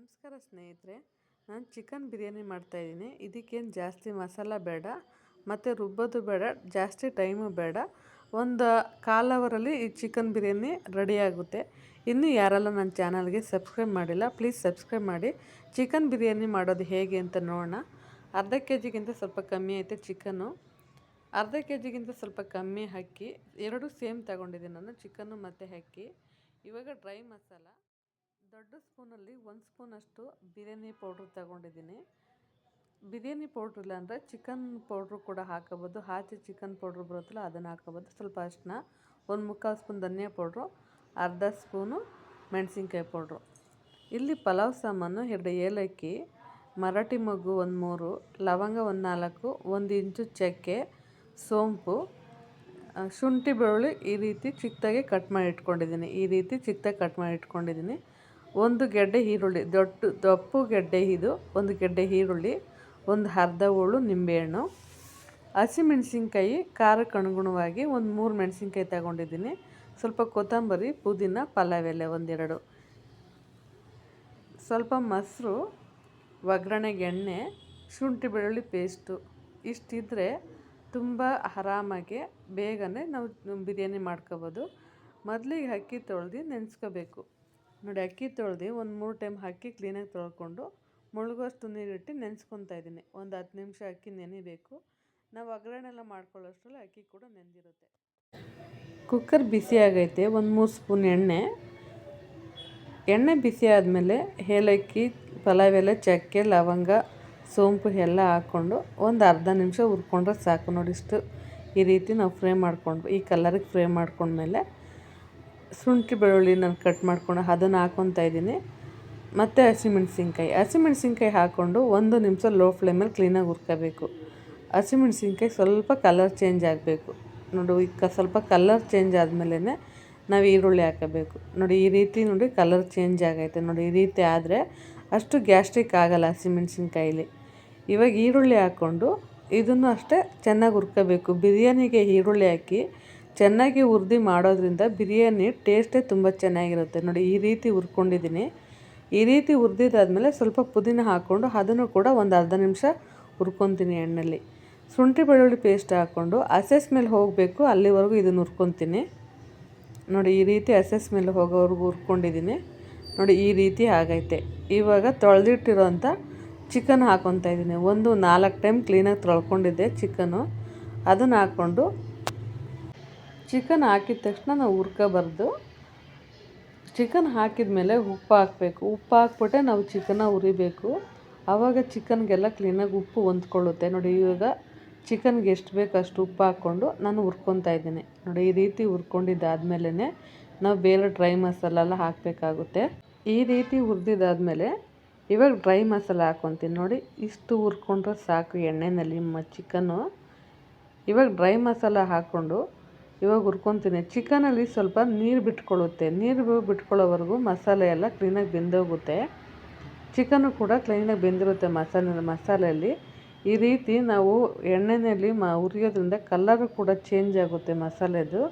ನಮಸ್ಕಾರ ಸ್ನೇಹಿತರೆ, ನಾನು ಚಿಕನ್ ಬಿರಿಯಾನಿ ಮಾಡ್ತಾಯಿದ್ದೀನಿ ಇದಕ್ಕೇನು ಜಾಸ್ತಿ ಮಸಾಲ ಬೇಡ, ಮತ್ತು ರುಬ್ಬೋದು ಬೇಡ, ಜಾಸ್ತಿ ಟೈಮು ಬೇಡ. ಒಂದು ಕಾಲ್ ಅವರಲ್ಲಿ ಈ ಚಿಕನ್ ಬಿರಿಯಾನಿ ರೆಡಿ ಆಗುತ್ತೆ. ಇನ್ನೂ ಯಾರೆಲ್ಲ ನನ್ನ ಚಾನಲ್ಗೆ ಸಬ್ಸ್ಕ್ರೈಬ್ ಮಾಡಿಲ್ಲ, ಪ್ಲೀಸ್ ಸಬ್ಸ್ಕ್ರೈಬ್ ಮಾಡಿ. ಚಿಕನ್ ಬಿರಿಯಾನಿ ಮಾಡೋದು ಹೇಗೆ ಅಂತ ನೋಡೋಣ. ಅರ್ಧ ಕೆ ಜಿಗಿಂತ ಸ್ವಲ್ಪ ಕಮ್ಮಿ ಐತೆ ಚಿಕನ್ನು. ಅರ್ಧ ಕೆ ಜಿಗಿಂತ ಸ್ವಲ್ಪ ಕಮ್ಮಿ ಅಕ್ಕಿ ಎರಡು ಸೇಮ್ ತಗೊಂಡಿದ್ದೀನಿ ನಾನು ಚಿಕನ್ನು ಮತ್ತು ಅಕ್ಕಿ ಇವಾಗ ಡ್ರೈ ಮಸಾಲ. ದೊಡ್ಡ ಸ್ಪೂನಲ್ಲಿ ಒಂದು ಸ್ಪೂನಷ್ಟು ಬಿರಿಯಾನಿ ಪೌಡ್ರ್ ತಗೊಂಡಿದ್ದೀನಿ. ಬಿರಿಯಾನಿ ಪೌಡ್ರ್ ಇಲ್ಲ ಅಂದರೆ ಚಿಕನ್ ಪೌಡ್ರು ಕೂಡ ಹಾಕೋಬೋದು. ಹಾಕಿ ಚಿಕನ್ ಪೌಡ್ರ್ ಬರುತ್ತಲ್ಲ ಅದನ್ನು ಹಾಕೋಬೋದು. ಸ್ವಲ್ಪ ಅರಿಶ್ಣ ಒಂದು ಮುಕ್ಕಾಲು ಸ್ಪೂನ್ ಧನಿಯಾ ಪೌಡ್ರು, ಅರ್ಧ ಸ್ಪೂನು ಮೆಣಸಿನ್ಕಾಯಿ ಪೌಡ್ರು. ಇಲ್ಲಿ ಪಲಾವ್ ಸಾಮಾನು ಎರಡು ಏಲಕ್ಕಿ, ಮರಾಠಿ ಮೊಗ್ಗು ಒಂದು ಮೂರು, ಲವಂಗ ಒಂದು ನಾಲ್ಕು, ಒಂದು ಇಂಚು ಚಕ್ಕೆ, ಸೋಂಪು ಶುಂಠಿ ಬೆಳ್ಳುಳ್ಳಿ ಈ ರೀತಿ ಚಿಕ್ಕದಾಗಿ ಕಟ್ ಮಾಡಿ ಇಟ್ಕೊಂಡಿದ್ದೀನಿ. ಈ ರೀತಿ ಚಿಕ್ಕದಾಗಿ ಕಟ್ ಮಾಡಿ ಇಟ್ಕೊಂಡಿದ್ದೀನಿ. ಒಂದು ಗೆಡ್ಡೆ ಈರುಳ್ಳಿ, ದೊಡ್ಡ, ದಪ್ಪು ಗೆಡ್ಡೆ ಇದು, ಒಂದು ಗೆಡ್ಡೆ ಈರುಳ್ಳಿ, ಒಂದು ಅರ್ಧ ಹೋಳು ನಿಂಬೆಹಣ್ಣು, ಹಸಿಮೆಣ್ಸಿನ್ಕಾಯಿ, ಖಾರಕ್ಕೆ ಅನುಗುಣವಾಗಿ ಒಂದು ಮೂರು ಮೆಣಸಿನ್ಕಾಯಿ ತಗೊಂಡಿದ್ದೀನಿ. ಸ್ವಲ್ಪ ಕೊತ್ತಂಬರಿ, ಪುದೀನ ಪಲಾವ್ ಎಲೆ ಒಂದೆರಡು. ಸ್ವಲ್ಪ ಮೊಸರು, ಒಗ್ಗರಣೆಗೆ ಎಣ್ಣೆ, ಶುಂಠಿ ಬೆಳ್ಳುಳ್ಳಿ ಪೇಸ್ಟು, ಇಷ್ಟಿದ್ರೆ ತುಂಬ ಆರಾಮಾಗಿ ಬೇಗನೆ ನಾವು ಬಿರಿಯಾನಿ ಮಾಡ್ಕೋಬೋದು. ಮೊದಲಿಗೆ ಅಕ್ಕಿ ತೊಳೆದು ನೆನೆಸ್ಕೋಬೇಕು. ನೋಡಿ ಅಕ್ಕಿ ತೊಳೆದು ಒಂದು ಮೂರು ಟೈಮ್ ಅಕ್ಕಿ ಕ್ಲೀನಾಗಿ ತೊಳ್ಕೊಂಡು ಮುಳುಗೋಷ್ಟು ನೀರಿಟ್ಟು ನೆನೆಸ್ಕೊತಾ ಇದ್ದೀನಿ. ಒಂದು ಹತ್ತು ನಿಮಿಷ ಅಕ್ಕಿ ನೆನಿಬೇಕು. ನಾವು ಒಗ್ಗರಣೆ ಎಲ್ಲ ಮಾಡ್ಕೊಳ್ಳೋಷ್ಟರಲ್ಲಿ ಅಕ್ಕಿ ಕೂಡ ನೆಂದಿರುತ್ತೆ. ಕುಕ್ಕರ್ ಬಿಸಿ ಆಗೈತೆ, ಒಂದು ಮೂರು ಸ್ಪೂನ್ ಎಣ್ಣೆ. ಎಣ್ಣೆ ಬಿಸಿ ಆದಮೇಲೆ ಏಲಕ್ಕಿ ಪಲಾವ್ ಎಲ್ಲ ಚಕ್ಕೆ, ಲವಂಗ, ಸೋಂಪು ಎಲ್ಲ ಹಾಕ್ಕೊಂಡು ಒಂದು ಅರ್ಧ ನಿಮಿಷ ಹುರ್ಕೊಂಡ್ರೆ ಸಾಕು. ನೋಡಿ ಇಷ್ಟು ಈ ರೀತಿ ನಾವು ಫ್ರೈ ಮಾಡ್ಕೊಂಡು ಈ ಕಲರಿಗೆ ಫ್ರೈ ಮಾಡ್ಕೊಂಡ್ಮೇಲೆ ಶುಂಠಿ ಬೆಳ್ಳುಳ್ಳಿ ನಾನು ಕಟ್ ಮಾಡ್ಕೊಂಡು ಅದನ್ನು ಹಾಕ್ಕೊತಾ ಇದ್ದೀನಿ. ಮತ್ತು ಹಸಿಮೆಣ್ಸಿನ್ಕಾಯಿ. ಹಸಿಮೆಣ್ಸಿನ್ಕಾಯಿ ಹಾಕ್ಕೊಂಡು ಒಂದು ನಿಮಿಷ ಲೋ ಫ್ಲೇಮಲ್ಲಿ ಕ್ಲೀನಾಗಿ ಹುರ್ಕೋಬೇಕು. ಹಸಿಮೆಣ್ಸಿನ್ಕಾಯಿ ಸ್ವಲ್ಪ ಕಲರ್ ಚೇಂಜ್ ಆಗಬೇಕು. ನೋಡಿ ಈಗ ಸ್ವಲ್ಪ ಕಲರ್ ಚೇಂಜ್ ಆದಮೇಲೆ ನಾವು ಈರುಳ್ಳಿ ಹಾಕಬೇಕು. ನೋಡಿ, ಈ ರೀತಿ ನೋಡಿ ಕಲರ್ ಚೇಂಜ್ ಆಗೈತೆ. ನೋಡಿ, ಈ ರೀತಿ ಆದರೆ ಅಷ್ಟು ಗ್ಯಾಸ್ಟ್ರಿಕ್ ಆಗಲ್ಲ ಹಸಿಮೆಣ್ಸಿನ್ಕಾಯಿಲಿ ಇವಾಗ ಈರುಳ್ಳಿ ಹಾಕ್ಕೊಂಡು ಇದನ್ನು ಅಷ್ಟೇ ಚೆನ್ನಾಗಿ ಹುರ್ಕೋಬೇಕು. ಬಿರಿಯಾನಿಗೆ ಈರುಳ್ಳಿ ಹಾಕಿ ಚೆನ್ನಾಗಿ ಉರಿದು ಮಾಡೋದ್ರಿಂದ ಬಿರಿಯಾನಿ ಟೇಸ್ಟೇ ತುಂಬ ಚೆನ್ನಾಗಿರುತ್ತೆ. ನೋಡಿ, ಈ ರೀತಿ ಹುರ್ಕೊಂಡಿದ್ದೀನಿ. ಈ ರೀತಿ ಹುರಿದಿದ್ದಾದಮೇಲೆ ಸ್ವಲ್ಪ ಪುದೀನ ಹಾಕ್ಕೊಂಡು ಅದನ್ನು ಕೂಡ ಒಂದು ಅರ್ಧ ನಿಮಿಷ ಹುರ್ಕೊತೀನಿ ಎಣ್ಣೆಲಿ. ಶುಂಠಿ ಬೆಳ್ಳುಳ್ಳಿ ಪೇಸ್ಟ್ ಹಾಕ್ಕೊಂಡು ಹಸೆ ಮೇಲೆ ಹೋಗಬೇಕು, ಅಲ್ಲಿವರೆಗೂ ಇದನ್ನು ಹುರ್ಕೊತೀನಿ. ನೋಡಿ, ಈ ರೀತಿ ಹಸೆ ಮೇಲೆ ಹೋಗೋವರೆಗೂ ಹುರ್ಕೊಂಡಿದ್ದೀನಿ. ನೋಡಿ, ಈ ರೀತಿ ಆಗೈತೆ. ಇವಾಗ ತೊಳೆದಿಟ್ಟಿರೋಂಥ ಚಿಕನ್ ಹಾಕ್ಕೊತಾ ಇದ್ದೀನಿ. ಒಂದು ನಾಲ್ಕು ಟೈಮ್ ಕ್ಲೀನಾಗಿ ತೊಳ್ಕೊಂಡಿದ್ದೆ ಚಿಕನು ಅದನ್ನು ಹಾಕ್ಕೊಂಡು ಚಿಕನ್ ಹಾಕಿದ ತಕ್ಷಣ ನಾವು ಹುರ್ಕೋಬಾರ್ದು. ಚಿಕನ್ ಹಾಕಿದ ಮೇಲೆ ಉಪ್ಪು ಹಾಕಬೇಕು. ಉಪ್ಪು ಹಾಕ್ಬಿಟ್ಟೆ ನಾವು ಚಿಕನ್ನ ಹುರಿಬೇಕು. ಆವಾಗ ಚಿಕನ್ಗೆಲ್ಲ ಕ್ಲೀನಾಗಿ ಉಪ್ಪು ಹೊಂದ್ಕೊಳ್ಳುತ್ತೆ. ನೋಡಿ, ಇವಾಗ ಚಿಕನ್ಗೆ ಎಷ್ಟು ಬೇಕು ಅಷ್ಟು ಉಪ್ಪು ಹಾಕ್ಕೊಂಡು ನಾನು ಹುರ್ಕೊತಾ ಇದ್ದೀನಿ. ನೋಡಿ, ಈ ರೀತಿ ಹುರ್ಕೊಂಡಿದ್ದಾದ್ಮೇಲೆ ನಾವು ಬೇರೆ ಡ್ರೈ ಮಸಾಲೆಲ್ಲ ಹಾಕಬೇಕಾಗುತ್ತೆ. ಈ ರೀತಿ ಹುರಿದಿದ್ದಾದ್ಮೇಲೆ ಇವಾಗ ಡ್ರೈ ಮಸಾಲೆ ಹಾಕ್ಕೊತೀನಿ ನೋಡಿ, ಇಷ್ಟು ಹುರ್ಕೊಂಡ್ರೆ ಸಾಕು ಎಣ್ಣೆಯಲ್ಲಿ ಮ ಚಿಕನ್ನು. ಇವಾಗ ಡ್ರೈ ಮಸಾಲೆ ಹಾಕ್ಕೊಂಡು ಇವಾಗ ಹುರ್ಕೊತೀನಿ. ಚಿಕನಲ್ಲಿ ಸ್ವಲ್ಪ ನೀರು ಬಿಟ್ಕೊಳ್ಳುತ್ತೆ. ನೀರು ಬಿಟ್ಕೊಳ್ಳೋವರೆಗೂ ಮಸಾಲೆ ಎಲ್ಲ ಕ್ಲೀನಾಗಿ ಬೆಂದೋಗುತ್ತೆ. ಚಿಕನ್ನು ಕೂಡ ಕ್ಲೀನಾಗಿ ಬೆಂದಿರುತ್ತೆ ಮಸಾಲೆ ಮಸಾಲೆಯಲ್ಲಿ. ಈ ರೀತಿ ನಾವು ಎಣ್ಣೆಯಲ್ಲಿ ಮ ಹುರಿಯೋದ್ರಿಂದ ಕಲ್ಲರು ಕೂಡ ಚೇಂಜ್ ಆಗುತ್ತೆ ಮಸಾಲೆದು.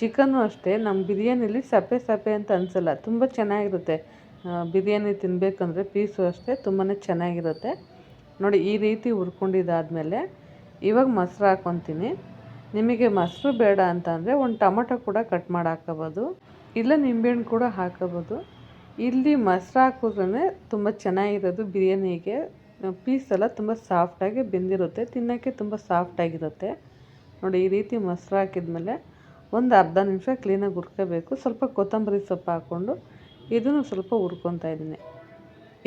ಚಿಕನ್ನು ಅಷ್ಟೇ ನಮ್ಮ ಬಿರಿಯಾನಿಲಿ ಸಪ್ಪೆ ಸಪ್ಪೆ ಅಂತ ಅನಿಸಲ್ಲ, ತುಂಬ ಚೆನ್ನಾಗಿರುತ್ತೆ. ಬಿರಿಯಾನಿ ತಿನ್ನಬೇಕಂದ್ರೆ ಪೀಸು ಅಷ್ಟೇ ತುಂಬಾ ಚೆನ್ನಾಗಿರುತ್ತೆ. ನೋಡಿ, ಈ ರೀತಿ ಹುರ್ಕೊಂಡಿದ್ದಾದಮೇಲೆ ಇವಾಗ ಮೊಸರು ಹಾಕ್ಕೊತೀನಿ ನಿಮಗೆ ಮೊಸರು ಬೇಡ ಅಂತ ಅಂದರೆ ಒಂದು ಟೊಮೊಟೊ ಕೂಡ ಕಟ್ ಮಾಡಿ ಹಾಕೋಬೋದು. ಇಲ್ಲ ನಿಂಬೆಹಣ್ಣು ಕೂಡ ಹಾಕೋಬೋದು. ಇಲ್ಲಿ ಮೊಸರು ಹಾಕಿದ್ರೇ ತುಂಬ ಚೆನ್ನಾಗಿರೋದು ಬಿರಿಯಾನಿಗೆ. ಪೀಸ್ ಎಲ್ಲ ತುಂಬ ಸಾಫ್ಟಾಗಿ ಬೆಂದಿರುತ್ತೆ, ತಿನ್ನೋಕ್ಕೆ ತುಂಬ ಸಾಫ್ಟಾಗಿರುತ್ತೆ ನೋಡಿ, ಈ ರೀತಿ ಮೊಸರು ಹಾಕಿದ್ಮೇಲೆ ಒಂದು ಅರ್ಧ ನಿಮಿಷ ಕ್ಲೀನಾಗಿ ಹುರ್ಕೋಬೇಕು. ಸ್ವಲ್ಪ ಕೊತ್ತಂಬರಿ ಸೊಪ್ಪು ಹಾಕ್ಕೊಂಡು ಇದನ್ನು ಸ್ವಲ್ಪ ಹುರ್ಕೊತಾ ಇದ್ದೀನಿ.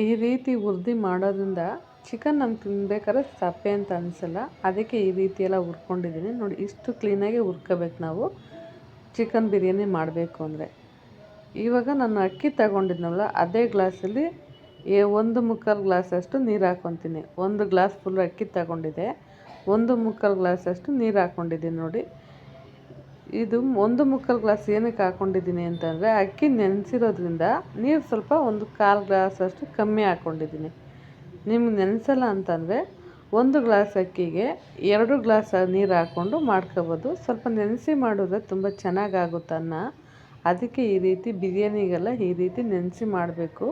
ಈ ರೀತಿ ಹುರ್ದು ಮಾಡೋದ್ರಿಂದ ಚಿಕನ್ ನಾನು ತಿನ್ಬೇಕಾದ್ರೆ ಸಪ್ಪೆ ಅಂತ ಅನಿಸಲ್ಲ. ಅದಕ್ಕೆ ಈ ರೀತಿ ಎಲ್ಲ ಹುರ್ಕೊಂಡಿದ್ದೀನಿ. ನೋಡಿ, ಇಷ್ಟು ಕ್ಲೀನಾಗಿ ಹುರ್ಕೋಬೇಕು ನಾವು. ಚಿಕನ್ ಬಿರಿಯಾನಿ ಮಾಡಬೇಕು ಅಂದರೆ. ಇವಾಗ ನಾನು ಅಕ್ಕಿ ತಗೊಂಡಿದ್ನಲ್ಲ, ಅದೇ ಗ್ಲಾಸಲ್ಲಿ ಏ ಒಂದು ಮುಕ್ಕಾಲು ಗ್ಲಾಸಷ್ಟು ನೀರು ಹಾಕ್ಕೊತೀನಿ ಒಂದು ಗ್ಲಾಸ್ ಫುಲ್ ಅಕ್ಕಿ ತಗೊಂಡಿದೆ ಒಂದು ಮುಕ್ಕಾಲು ಗ್ಲಾಸಷ್ಟು ನೀರು ಹಾಕ್ಕೊಂಡಿದ್ದೀನಿ ನೋಡಿ. ಇದು ಒಂದು ಮುಕ್ಕಾಲು ಗ್ಲಾಸ್ ಏನಕ್ಕೆ ಹಾಕ್ಕೊಂಡಿದ್ದೀನಿ ಅಂತಂದರೆ, ಅಕ್ಕಿ ನೆನೆಸಿರೋದ್ರಿಂದ ನೀರು ಸ್ವಲ್ಪ ಒಂದು ಕಾಲು ಗ್ಲಾಸಷ್ಟು ಕಮ್ಮಿ ಹಾಕ್ಕೊಂಡಿದ್ದೀನಿ ನಿಮ್ಗೆ ನೆನೆಸಲ್ಲ ಅಂತಂದರೆ ಒಂದು ಗ್ಲಾಸ್ ಅಕ್ಕಿಗೆ ಎರಡು ಗ್ಲಾಸ್ ನೀರು ಹಾಕ್ಕೊಂಡು ಮಾಡ್ಕೋಬೋದು. ಸ್ವಲ್ಪ ನೆನೆಸಿ ಮಾಡಿದ್ರೆ ತುಂಬ ಚೆನ್ನಾಗಾಗುತ್ತೆ ಅನ್ನ. ಅದಕ್ಕೆ ಈ ರೀತಿ ಬಿರಿಯಾನಿಗೆಲ್ಲ ಈ ರೀತಿ ನೆನೆಸಿ ಮಾಡಬೇಕು.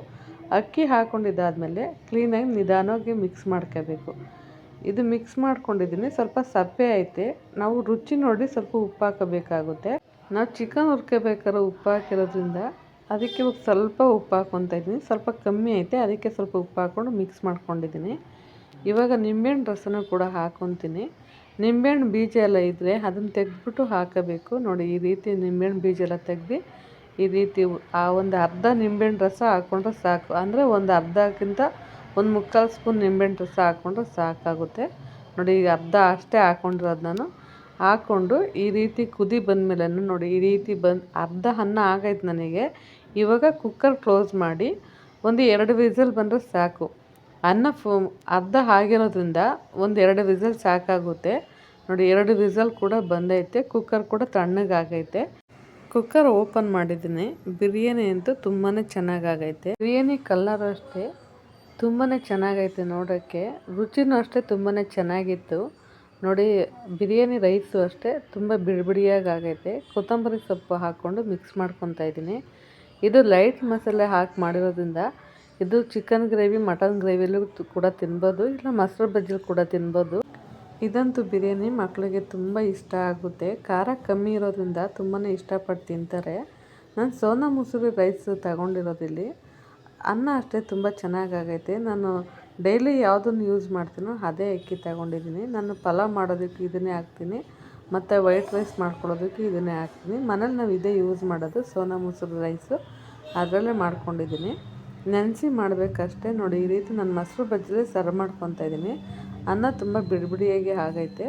ಅಕ್ಕಿ ಹಾಕ್ಕೊಂಡಿದ್ದಾದಮೇಲೆ ಕ್ಲೀನಾಗಿ ನಿಧಾನವಾಗಿ ಮಿಕ್ಸ್ ಮಾಡ್ಕೋಬೇಕು. ಇದು ಮಿಕ್ಸ್ ಮಾಡ್ಕೊಂಡಿದ್ದೀನಿ. ಸ್ವಲ್ಪ ಸಪ್ಪೆ ಐತೆ. ನಾವು ರುಚಿ ನೋಡಿ ಸ್ವಲ್ಪ ಉಪ್ಪು ಹಾಕಬೇಕಾಗುತ್ತೆ. ನಾವು ಚಿಕನ್ ಹುರ್ಕೋಬೇಕಾದ್ರೆ ಉಪ್ಪು ಹಾಕಿರೋದ್ರಿಂದ ಅದಕ್ಕೆ ಇವಾಗ ಸ್ವಲ್ಪ ಉಪ್ಪು ಹಾಕ್ಕೊತಾ ಇದ್ದೀನಿ. ಸ್ವಲ್ಪ ಕಮ್ಮಿ ಐತೆ, ಅದಕ್ಕೆ ಸ್ವಲ್ಪ ಉಪ್ಪು ಹಾಕ್ಕೊಂಡು ಮಿಕ್ಸ್ ಮಾಡ್ಕೊಂಡಿದ್ದೀನಿ. ಇವಾಗ ನಿಂಬೆಹಣ್ಣು ರಸನೂ ಕೂಡ ಹಾಕ್ಕೊತೀನಿ. ನಿಂಬೆಹಣ್ಣು ಬೀಜ ಎಲ್ಲ ಇದ್ದರೆ ಅದನ್ನು ತೆಗೆದ್ಬಿಟ್ಟು ಹಾಕಬೇಕು. ನೋಡಿ, ಈ ರೀತಿ ನಿಂಬೆಹಣ್ಣು ಬೀಜ ಎಲ್ಲ ತೆಗ್ದು, ಈ ರೀತಿ ಆ ಒಂದು ಅರ್ಧ ನಿಂಬೆಹಣ್ಣು ರಸ ಹಾಕ್ಕೊಂಡ್ರೆ ಸಾಕು. ಅಂದರೆ ಒಂದು ಅರ್ಧಕ್ಕಿಂತ ಒಂದು ಮುಕ್ಕಾಲು ಸ್ಪೂನ್ ನಿಂಬೆಹಣ್ಣು ರಸ ಹಾಕ್ಕೊಂಡ್ರೆ ಸಾಕಾಗುತ್ತೆ. ನೋಡಿ ಈಗ ಅರ್ಧ ಅಷ್ಟೇ ಹಾಕ್ಕೊಂಡಿರೋದು ನಾನು. ಹಾಕ್ಕೊಂಡು ಈ ರೀತಿ ಕುದಿ ಬಂದಮೇಲೆ ನೋಡಿ, ಈ ರೀತಿ ಬಂದು ಅರ್ಧ ಅನ್ನ ಆಗೈತೆ ನನಗೆ. ಇವಾಗ ಕುಕ್ಕರ್ ಕ್ಲೋಸ್ ಮಾಡಿ ಒಂದು ಎರಡು ವಿಸಲ್ ಬಂದರೆ ಸಾಕು. ಅನ್ನ ಫು, ಅರ್ಧ ಆಗಿರೋದ್ರಿಂದ ಒಂದು ಎರಡು ವಿಸಲ್ ಸಾಕಾಗುತ್ತೆ. ನೋಡಿ, ಎರಡು ವಿಸಲ್ ಕೂಡ ಬಂದೈತೆ ಕುಕ್ಕರ್ ಕೂಡ ತಣ್ಣಗಾಗೈತೆ. ಕುಕ್ಕರ್ ಓಪನ್ ಮಾಡಿದ್ದೀನಿ. ಬಿರಿಯಾನಿ ಅಂತೂ ತುಂಬಾ ಚೆನ್ನಾಗಾಗೈತೆ. ಬಿರಿಯಾನಿ ಕಲರ್ ಅಷ್ಟೇ ತುಂಬಾ ಚೆನ್ನಾಗೈತೆ ನೋಡೋಕ್ಕೆ. ರುಚಿನೂ ಅಷ್ಟೇ ತುಂಬಾ ಚೆನ್ನಾಗಿತ್ತು. ನೋಡಿ, ಬಿರಿಯಾನಿ ರೈಸು ಅಷ್ಟೇ, ತುಂಬ ಬಿಡಿಬಿಡಿಯಾಗೈತೆ ಬಿಡಿಯಾಗಿ ಆಗೈತೆ ಕೊತ್ತಂಬರಿ ಸೊಪ್ಪು ಹಾಕ್ಕೊಂಡು ಮಿಕ್ಸ್ ಮಾಡ್ಕೊತಾ ಇದ್ದೀನಿ. ಇದು ಲೈಟ್ ಮಸಾಲೆ ಹಾಕಿ ಮಾಡಿರೋದ್ರಿಂದ ಇದು ಚಿಕನ್ ಗ್ರೇವಿ ಮಟನ್ ಗ್ರೇವಿಲೂ ಕೂಡ ತಿನ್ಬೋದು, ಇಲ್ಲ ಮೊಸರು ಬಜ್ಜಿ ಕೂಡ ತಿನ್ಬೋದು. ಇದಂತೂ ಬಿರಿಯಾನಿ ಮಕ್ಕಳಿಗೆ ತುಂಬ ಇಷ್ಟ ಆಗುತ್ತೆ. ಖಾರ ಕಮ್ಮಿ ಇರೋದ್ರಿಂದ ತುಂಬಾ ಇಷ್ಟಪಟ್ಟು ತಿಂತಾರೆ. ನಾನು ಸೋನಾ ಮೊಸರು ರೈಸ್ ತಗೊಂಡಿರೋದಿಲ್ಲಿ. ಅನ್ನ ಅಷ್ಟೇ ತುಂಬ ಚೆನ್ನಾಗಾಗೈತೆ. ನಾನು ಡೈಲಿ ಯಾವುದನ್ನು ಯೂಸ್ ಮಾಡ್ತೀನೋ ಅದೇ ಅಕ್ಕಿ ತಗೊಂಡಿದ್ದೀನಿ. ನಾನು ಪಲಾವ್ ಮಾಡೋದಕ್ಕೆ ಇದನ್ನೇ ಹಾಕ್ತೀನಿ. ಮತ್ತು ವೈಟ್ ರೈಸ್ ಮಾಡ್ಕೊಳ್ಳೋದಕ್ಕೆ ಇದನ್ನೇ ಹಾಕ್ತೀನಿ. ಮನೇಲಿ ನಾವು ಇದೇ ಯೂಸ್ ಮಾಡೋದು ಸೋನಾ ಮೊಸರು ರೈಸು ಅದರಲ್ಲೇ ಮಾಡ್ಕೊಂಡಿದ್ದೀನಿ. ನೆನೆಸಿ ಮಾಡಬೇಕಷ್ಟೇ. ನೋಡಿ, ಈ ರೀತಿ ನಾನು ಮೊಸರು ಬಜ್ಜಿಲೆ ಸರ್ವ್ ಮಾಡ್ಕೊತಾ ಇದ್ದೀನಿ. ಅನ್ನ ತುಂಬ ಬಿಡಿಬಿಡಿಯಾಗಿ ಆಗೈತೆ.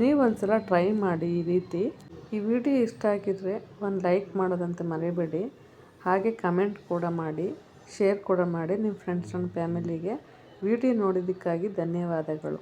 ನೀವು ಒಂದು ಸಲ ಟ್ರೈ ಮಾಡಿ ಈ ರೀತಿ. ಈ ವಿಡಿಯೋ ಇಷ್ಟ ಆಗಿದ್ರೆ ಒಂದು ಲೈಕ್ ಮಾಡೋದಂತೆ ಮರಿಬೇಡಿ. ಹಾಗೆ ಕಮೆಂಟ್ ಕೂಡ ಮಾಡಿ ಶೇರ್ ಕೂಡ ಮಾಡಿ ನಿಮ್ಮ ಫ್ರೆಂಡ್ಸ್ ಆ್ಯಂಡ್ ಫ್ಯಾಮಿಲಿಗೆ ವಿಡಿಯೋ ನೋಡಿದ್ದಕ್ಕಾಗಿ ಧನ್ಯವಾದಗಳು.